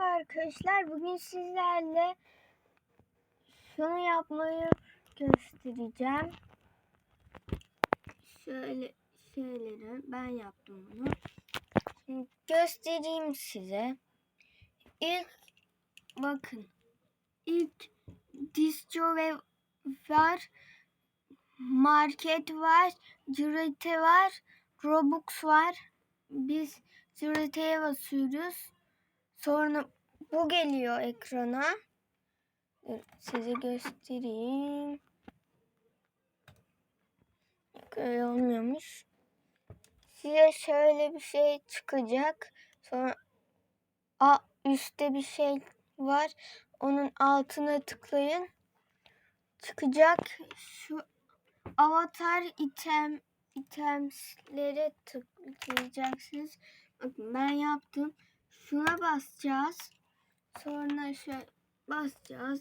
Merhaba arkadaşlar. Bugün sizlerle şunu yapmayı göstereceğim. Şöyle şeyleri ben yaptım bunu. Göstereyim size. İlk bakın. İlk disco ve var. Market var. Cürete var. Robux var. Biz Cürete'ye basıyoruz. Sonra bu geliyor ekrana. Size göstereyim. Öyle olmuyormuş. Size şöyle bir şey çıkacak. Sonra a, üstte bir şey var. Onun altına tıklayın. Çıkacak. Şu avatar item itemslere tıklayacaksınız. Bakın ben yaptım. Şuna basacağız. Sonra şöyle basacağız.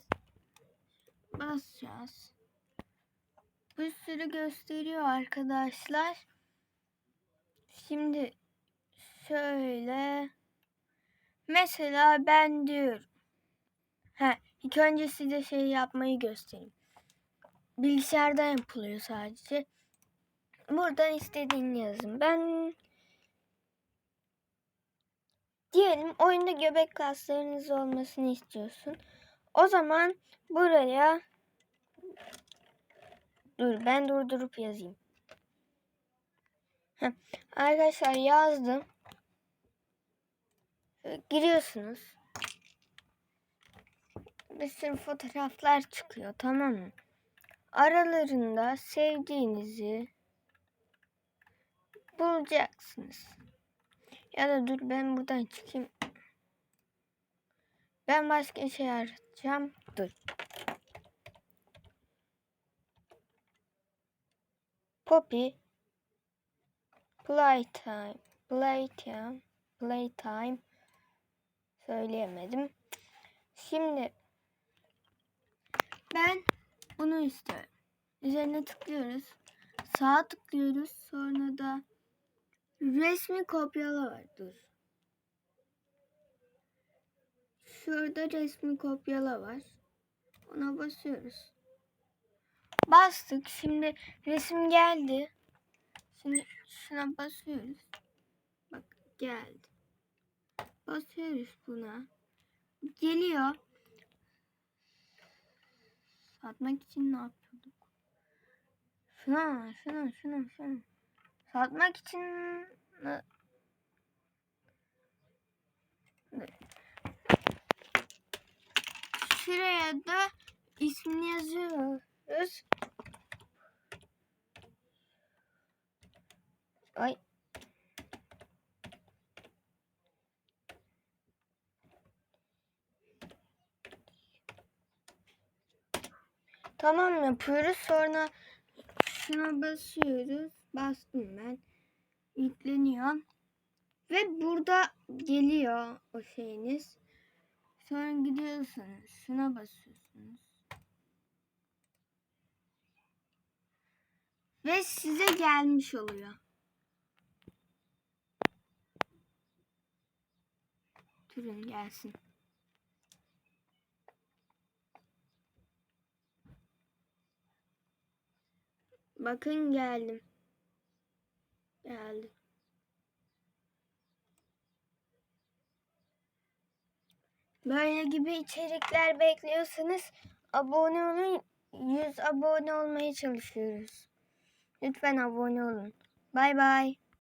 Basacağız. Bir sürü gösteriyor arkadaşlar. Şimdi şöyle mesela ben diyorum. Ha, ilk önce size şey yapmayı göstereyim. Bilgisayarda yapılıyor sadece. Buradan istediğini yazın. Ben diyelim oyunda göbek kaslarınız olmasını istiyorsun. O zaman buraya dur ben durdurup yazayım. Heh, arkadaşlar yazdım. Giriyorsunuz. Bir sürü fotoğraflar çıkıyor tamam mı? Aralarında sevdiğinizi bulacaksınız. Ya da dur ben buradan çıkayım. Ben başka şey aratacağım. Dur. Poppy. Playtime. Playtime. Playtime. Söyleyemedim. Şimdi ben bunu istiyorum. Üzerine tıklıyoruz. Sağa tıklıyoruz. Sonra da resmi kopyala var. Dur. Şurada resmi kopyala var. Ona basıyoruz. Bastık. Şimdi resim geldi. Şimdi şuna basıyoruz. Bak geldi. Basıyoruz buna. Geliyor. Satmak için ne yapıyorduk? Şuna, şuna, şuna, şuna. Satmak için Şuraya da ismini yazıyoruz. Ay. Tamam yapıyoruz. Sonra şuna basıyoruz. Bastım ben. Yükleniyor. Ve burada geliyor o şeyiniz. Sonra gidiyorsunuz. Şuna basıyorsunuz. Ve size gelmiş oluyor. Durun gelsin. Bakın geldim. Geldim. Böyle gibi içerikler bekliyorsanız abone olun. 100 abone olmaya çalışıyoruz. Lütfen abone olun. Bay bay.